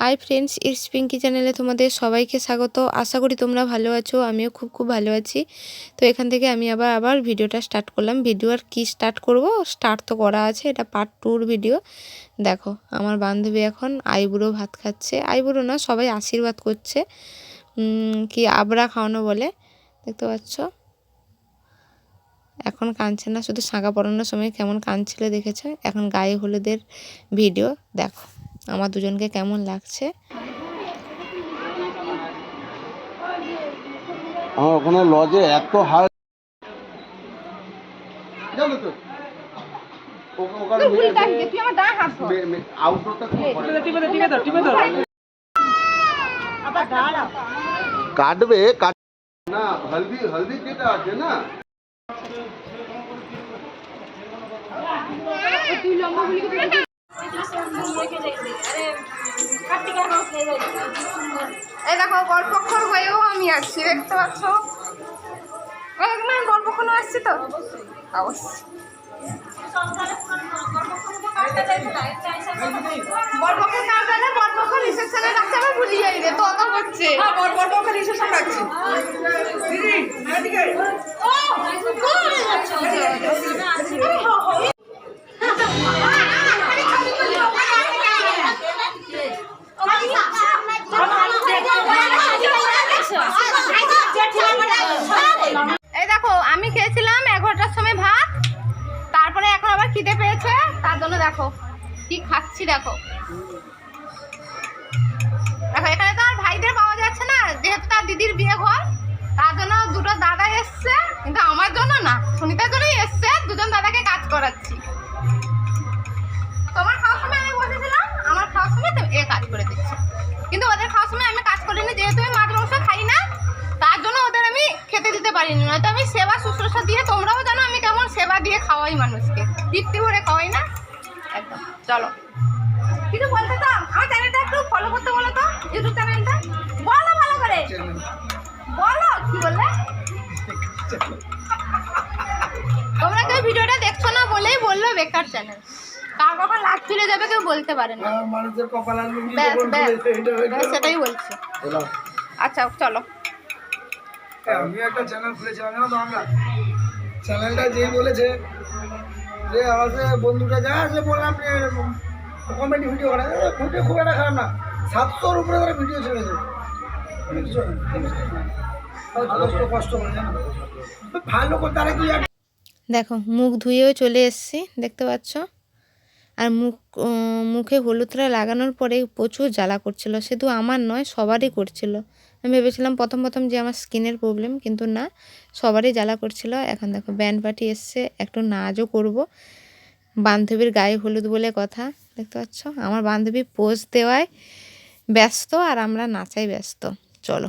Hi friends it's Pinki চ্যানেলে তোমাদের সবাইকে স্বাগত। আশা করি তোমরা ভালো আছো, আমিও খুব খুব ভালো আছি। তো এখান থেকে আমি আবার আবার ভিডিওটা স্টার্ট করলাম। ভিডিও আর কী স্টার্ট করব? স্টার্ট তো করা আছে, এটা পার্ট টুর ভিডিও দেখো, আমার বান্ধবী এখন আইবুড়ো ভাত খাচ্ছে। আইবুড়ো না, সবাই আশীর্বাদ করছে। কি আবড়া খাওয়ানো বলে, দেখতে পাচ্ছ? এখন কাঁদছে না, শুধু শাঁখা পরানোর সময় কেমন কাঁদছিল দেখেছ? এখন গায়ে হলুদের ভিডিও দেখো। আমার দুজনকে কেমন লাগছে? আমার ওখানে লজে এত হাই কাটবে না হলদি হলদি যেটা আছে না। এই দেখো গল্পক্ষণ হয়েও আমি আসছি দেখতে পাচ্ছ? একদম গল্পক্ষণ আসছি তো? অবশ্যই। বরপক্ষ না জানে বরপক্ষ রিসেপশনে রাখছে আমি ভুলি যাই রে তো অত হচ্ছে। বরপক্ষ রিসেপশন রাখছি তার দেখো, কি খাচ্ছি দেখো। দেখো, এখানে তো আর ভাইদের পাওয়া যাচ্ছে না, যেহেতু তার দিদির বিয়ে ঘর, তার জন্য দুটো দাদা এসছে, কিন্তু আমার জন্য না, সুনিতার জন্যই এসছে, দুজন দাদাকে কাজ করাচ্ছি। তোমার খাওয়ার সময় আমি বসেছিলাম, আমার খাওয়ার সময় এ কাজ করে দিচ্ছে। কিন্তু ওদের খাওয়ার সময় আমি কাজ করিনি, যেহেতু আমি মাছ মাংস খাই না, তার জন্য ওদের আমি খেতে দিতে পারিনি, নয়তো আমি সেবা, শুশ্রূষা দিয়ে তোমরাও জানো আমি কেমন সেবা দিয়ে খাওয়াই মানুষকে। তৃপ্তি ভরে খাওয়াই না। একদম চলো। কিছু বলতে তো আমার চ্যানেলটা একটু ফলো করতে বলো তো ইউটিউব চ্যানেলটা বলো ভালো করে। বলো কি বললে? তোমরা কেউ ভিডিওটা দেখছ না বলেই বলল বেকার চ্যানেল কার কখন লাভ চলে যাবে কেউ বলতে পারে না। মানুষের কপাল সেটাই বলছি। আচ্ছা চলো। আমি একটা চ্যানেল খুলেছিলাম জানো তো আমরা? চ্যানেলটা যেই বলেছে যে বন্ধুটা যা বললাম যে কমেডি ভিডিও ভিডিও খুব একটা খারাপ না। সাতশোর উপরে তারা ভিডিও ছেড়েছে দেখো, মুখ ধুয়েও চলে এসেছি, দেখতে পাচ্ছ? আর মুখ মুখে হলুদটা লাগানোর পরে প্রচুর জ্বালা করছিল। শুধু আমার নয়, সবারই করছিল। আমি ভেবেছিলাম প্রথম প্রথম যে আমার স্কিনের প্রবলেম, কিন্তু না, সবারই জ্বালা করছিল। এখন দেখো, ব্যান্ড পার্টি এসছে, একটু নাচও করব। বান্ধবীর গায়ে হলুদ বলে কথা, দেখতে পাচ্ছ? আমার বান্ধবী পোজ দেওয়ায় ব্যস্ত আর আমরা নাচাই ব্যস্ত। চলো।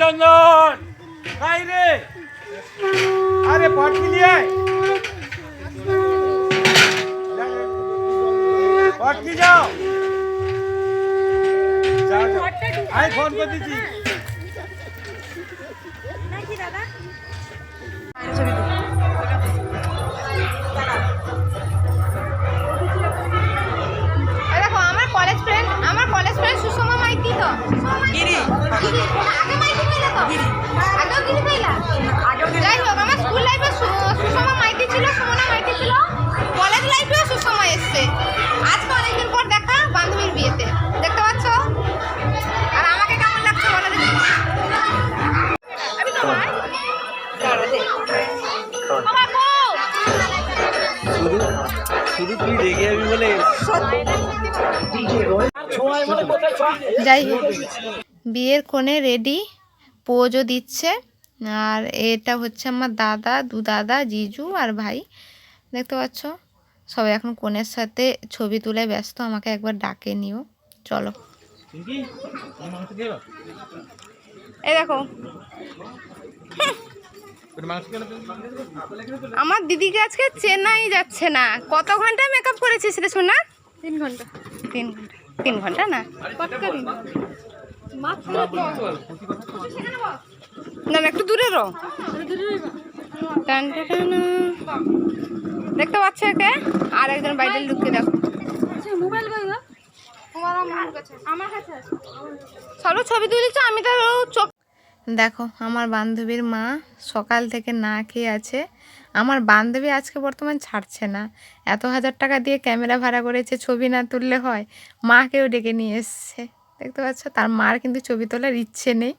চন্দন। কাই রে। আরে পটকি নিয়ে আয়। পটকি যাও। আমি ফোন করে দিচ্ছি। তুই বলে। যাই হোক বিয়ের কোণে রেডি পোজও দিচ্ছে। আর এটা হচ্ছে আমার দাদা দু দাদা জিজু আর ভাই। দেখতে পাচ্ছ? সবাই এখন কোণের সাথে ছবি তুলে ব্যস্ত আমাকে একবার ডাকে নিও। চলো। এই দেখো। আমার দিদিকে আজকে চেন্নাই যাচ্ছে না। কত ঘণ্টা মেকআপ করেছিস রে সোনা তিন ঘণ্টা। তিন ঘণ্টা। তিন ঘণ্টা না? না একটু দূরে রো। দেখতে পাচ্ছ একে? আর একজন বাইরে লুকিয়ে দেখো। সরো ছবি তুলেছ আমি তো চোখ দেখো, আমার বান্ধবীর মা সকাল থেকে না খেয়ে আছে। আমার বান্ধবী আজকে বর্তমান ছাড়ছে না। এত হাজার টাকা দিয়ে ক্যামেরা ভাড়া করেছে, ছবি না তুললে হয়। মাকেও ডেকে নিয়ে এসছে। দেখতে পাচ্ছ, তার মার কিন্তু ছবি তোলার ইচ্ছে নেই।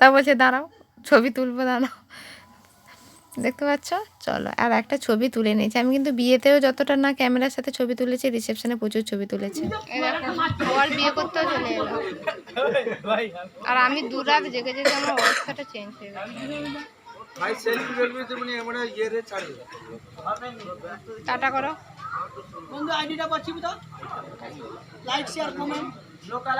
তা বলছে, দাঁড়াও, ছবি তুলবো, দাঁড়াও। দেখতে পাচ্ছ? চলো আর একটা ছবি তুলে নিয়েছি। আমি কিন্তু বিয়েতেও যতটা না ক্যামেরার সাথে ছবি তুলেছি রিসেপশনে প্রচুর ছবি তুলেছি। ওর বিয়ে করতেও চলে এলো আর আমি দু রাত জেগে জেগে আমার অবস্থাটা চেঞ্জ হয়ে গেছে। ভাই সেলফি সেলফি তুমি এমন ইয়ে টাটা করো। বন্ধু আইডিটা পাচ্ছি তো লাইক শেয়ার কমেন্ট লোকাল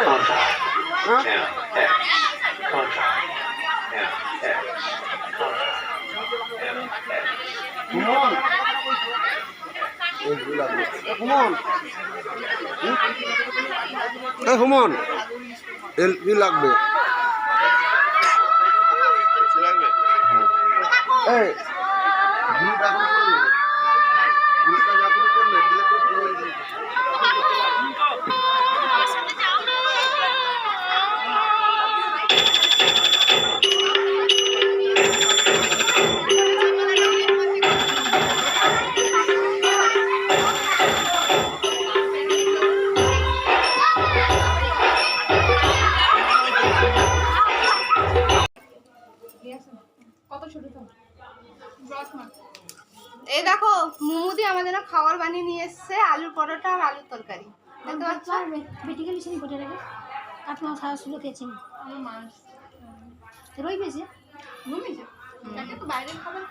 করবে হ্যাঁ সুমন এই ভুল লাগল। এ, সুমন হুম? এ, সুমন এল কি লাগবে হ্যাঁ। পাচ্ছ বেটিকে লিখে কোটে রেখে সারা শুলো খেয়েছি রই পেয়েছে। বাইরে খাবার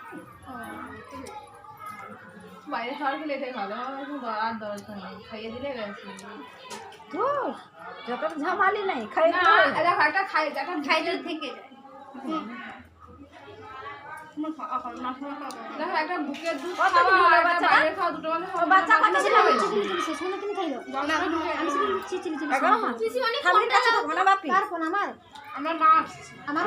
বাইরে খাবার খেলে এটাই ভালো। আর দরকার নেই। খাইয়ে দিলে গেছে। তো যত ঝামালি নাই খাই একটা খাই খাইলে থেকে যায়। আমার আমরা? আমার